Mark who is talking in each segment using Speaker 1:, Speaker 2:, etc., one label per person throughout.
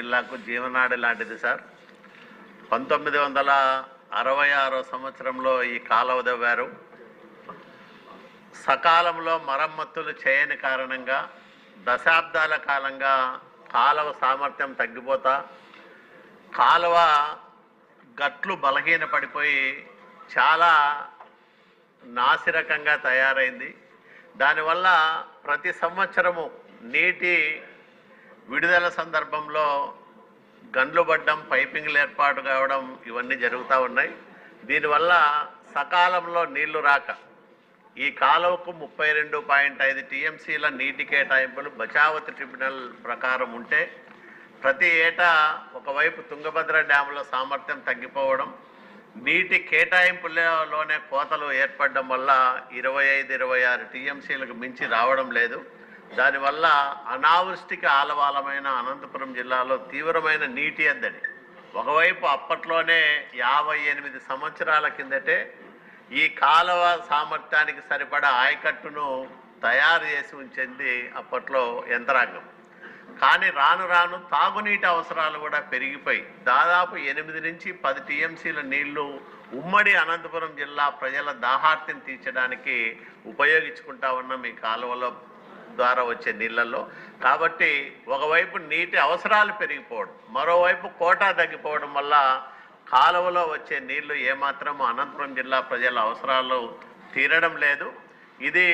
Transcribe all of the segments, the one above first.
Speaker 1: జిల్లాకు జీవనాడి లాంటిది సార్. పంతొమ్మిది వందల అరవై ఆరో సంవత్సరంలో ఈ కాలువ దవ్వారు సకాలంలో మరమ్మతులు చేయని కారణంగా దశాబ్దాల కాలంగా కాలువ సామర్థ్యం తగ్గిపోతా కాలువ గట్లు బలహీన పడిపోయి చాలా నాసిరకంగా తయారైంది. దానివల్ల ప్రతి సంవత్సరము నీటి విడుదల సందర్భంలో గండ్లు పడ్డం పైపింగ్లు ఏర్పాటు కావడం ఇవన్నీ జరుగుతూ ఉన్నాయి. దీనివల్ల సకాలంలో నీళ్ళు రాక ఈ కాలువకు ముప్పై రెండు పాయింట్ ఐదు టీఎంసీల నీటి కేటాయింపులు బచావతి ట్రిబ్యునల్ ప్రకారం ఉంటే ప్రతి ఏటా ఒకవైపు తుంగభద్ర డ్యాముల సామర్థ్యం తగ్గిపోవడం నీటి కేటాయింపులలోనే కోతలు ఏర్పడడం వల్ల ఇరవై ఐదు ఇరవై ఆరు టీఎంసీలకు మించి రావడం లేదు. దానివల్ల అనావృష్టికి ఆలవాలమైన అనంతపురం జిల్లాలో తీవ్రమైన నీటి ఎద్దడి ఒకవైపు అప్పట్లోనే యాభై ఎనిమిది సంవత్సరాల కిందటే ఈ కాలువ సామర్థ్యానికి సరిపడా ఆయకట్టును తయారు చేసి ఉంచింది అప్పట్లో యంత్రాంగం. కానీ రాను రాను తాగునీటి అవసరాలు కూడా పెరిగిపోయి దాదాపు ఎనిమిది నుంచి పది టీఎంసీల నీళ్ళు ఉమ్మడి అనంతపురం జిల్లా ప్రజల దాహార్తిని తీర్చడానికి ఉపయోగించుకుంటా ఉన్నాం ఈ కాలువలో. ద్వారా వచ్చే నీళ్ళల్లో. కాబట్టి ఒకవైపు నీటి అవసరాలు పెరిగిపోవడం మరోవైపు కోటా తగ్గిపోవడం వల్ల కాలువలో వచ్చే నీళ్ళు ఏమాత్రం అనంతపురం జిల్లా ప్రజల అవసరాలు తీరడం లేదు. ఇది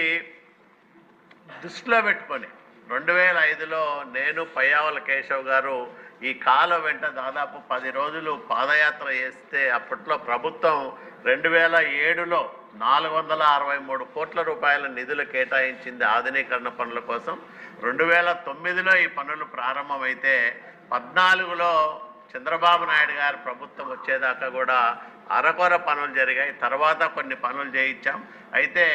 Speaker 1: దృష్టిలో పెట్టుకొని రెండు వేల ఐదులో నేను పయ్యావల కేశవ్ గారు ఈ కాలం వెంట దాదాపు పది రోజులు పాదయాత్ర చేస్తే అప్పట్లో ప్రభుత్వం రెండు వేల ఏడులో నాలుగు వందల అరవై మూడు కోట్ల రూపాయల నిధులు కేటాయించింది ఆధునీకరణ పనుల కోసం. రెండు వేల తొమ్మిదిలో ఈ పనులు ప్రారంభమైతే పద్నాలుగులో చంద్రబాబు నాయుడు గారి ప్రభుత్వం వచ్చేదాకా కూడా అరకొర పనులు జరిగాయి. తర్వాత కొన్ని పనులు చేయించాం. అయితే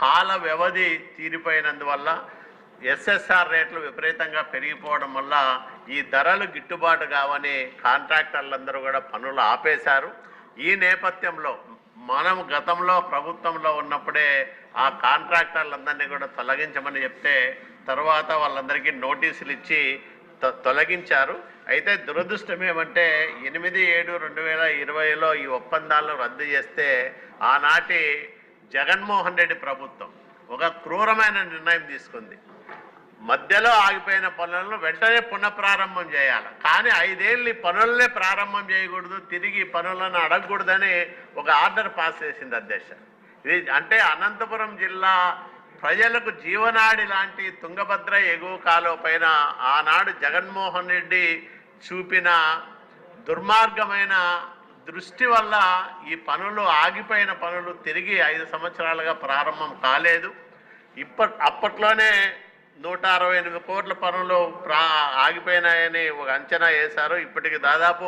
Speaker 1: కాల వ్యవధి తీరిపోయినందువల్ల ఎస్ఎస్ఆర్ రేట్లు విపరీతంగా పెరిగిపోవడం వల్ల ఈ ధరలు గిట్టుబాటు కావని కాంట్రాక్టర్లందరూ కూడా పనులు ఆపేశారు. ఈ నేపథ్యంలో మనం గతంలో ప్రభుత్వంలో ఉన్నప్పుడే ఆ కాంట్రాక్టర్లందరినీ కూడా తొలగించమని చెప్తే తర్వాత వాళ్ళందరికీ నోటీసులు ఇచ్చి తొ- తొలగించారు. అయితే దురదృష్టం ఏమంటే ఎనిమిది ఏడు రెండు వేల ఇరవైలో ఈ ఒప్పందాలను రద్దు చేస్తే ఆనాటి జగన్మోహన్ రెడ్డి ప్రభుత్వం ఒక క్రూరమైన నిర్ణయం తీసుకుంది. మధ్యలో ఆగిపోయిన పనులను వెంటనే పునఃప్రారంభం చేయాలి. కానీ ఐదేళ్ళు ఈ పనులనే ప్రారంభం చేయకూడదు తిరిగి పనులను అడగకూడదని ఒక ఆర్డర్ పాస్ చేసింది అధ్యక్ష. ఇది అంటే అనంతపురం జిల్లా ప్రజలకు జీవనాడి లాంటి తుంగభద్ర ఎగువ కాలువ పైన ఆనాడు జగన్మోహన్ రెడ్డి చూపిన దుర్మార్గమైన దృష్టి వల్ల ఈ పనులు ఆగిపోయిన పనులు తిరిగి ఐదు సంవత్సరాలుగా ప్రారంభం కాలేదు. ఇప్పట్ అప్పట్లోనే నూట అరవై ఎనిమిది కోట్ల పనులు ప్రా ఆగిపోయినాయని ఒక అంచనా వేశారు. ఇప్పటికి దాదాపు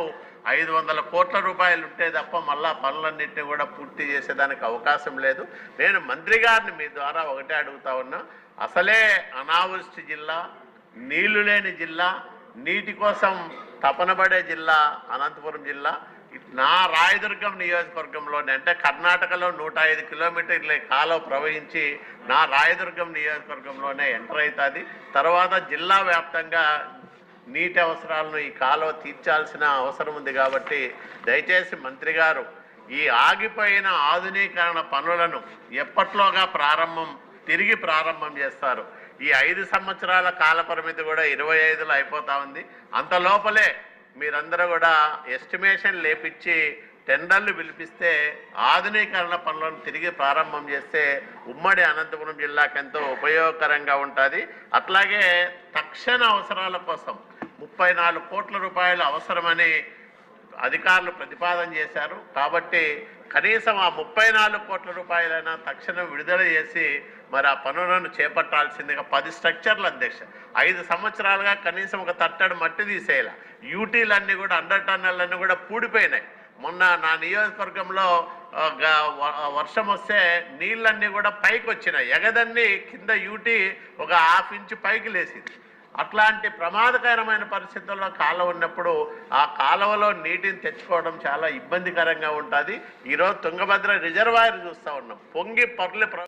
Speaker 1: ఐదు వందల కోట్ల రూపాయలు ఉంటే తప్ప మళ్ళా పనులన్నింటినీ కూడా పూర్తి చేసేదానికి అవకాశం లేదు. నేను మంత్రి గారిని మీ ద్వారా ఒకటే అడుగుతా ఉన్నా. అసలే అనావృష్టి జిల్లా నీళ్ళు లేని జిల్లా నీటి కోసం తపనబడే జిల్లా అనంతపురం జిల్లా నా రాయదుర్గం నియోజకవర్గంలోనే అంటే కర్ణాటకలో నూట ఐదు కిలోమీటర్ల కాలువ ప్రవహించి నా రాయదుర్గం నియోజకవర్గంలోనే ఎంటర్ అవుతుంది. తర్వాత జిల్లా వ్యాప్తంగా నీటి అవసరాలను ఈ కాలువ తీర్చాల్సిన అవసరం ఉంది కాబట్టి దయచేసి మంత్రి గారు ఈ ఆగిపోయిన ఆధునీకరణ పనులను ఎప్పట్లోగా ప్రారంభం తిరిగి ప్రారంభం చేస్తారు. ఈ ఐదు సంవత్సరాల కాల పరిమితి కూడా ఇరవై ఐదులో అయిపోతా ఉంది. అంత లోపలే మీరందరూ కూడా ఎస్టిమేషన్ లేపించి టెండర్లు పిలిపిస్తే ఆధునీకరణ పనులను తిరిగి ప్రారంభం చేస్తే ఉమ్మడి అనంతపురం జిల్లాకు ఎంతో ఉపయోగకరంగా ఉంటుంది. అట్లాగే తక్షణ అవసరాల కోసం ముప్పై నాలుగు కోట్ల రూపాయలు అవసరమని అధికారులు ప్రతిపాదన చేశారు. కాబట్టి కనీసం ఆ ముప్పై నాలుగు కోట్ల రూపాయలైనా తక్షణం విడుదల చేసి మరి ఆ పనులను చేపట్టాల్సిందిగా పది స్ట్రక్చర్లు అధ్యక్ష. ఐదు సంవత్సరాలుగా కనీసం ఒక తట్టడు మట్టి తీసేయాల. యూటీలన్నీ కూడా అండర్ టన్నెళ్ళన్నీ కూడా పూడిపోయినాయి. మొన్న నా నియోజకవర్గంలో వర్షం వస్తే నీళ్ళన్నీ కూడా పైకి వచ్చినాయి ఎగదన్ని కింద యూటీ ఒక హాఫ్ ఇంచ్ పైకి లేసింది అట్లాంటి ప్రమాదకరమైన పరిస్థితుల్లో కాలువ ఉన్నప్పుడు ఆ కాలువలో నీటిని తెచ్చుకోవడం చాలా ఇబ్బందికరంగా ఉంటుంది. ఈరోజు తుంగభద్ర రిజర్వాయర్ చూస్తూ ఉన్నాం. పొంగి పర్లు ప్ర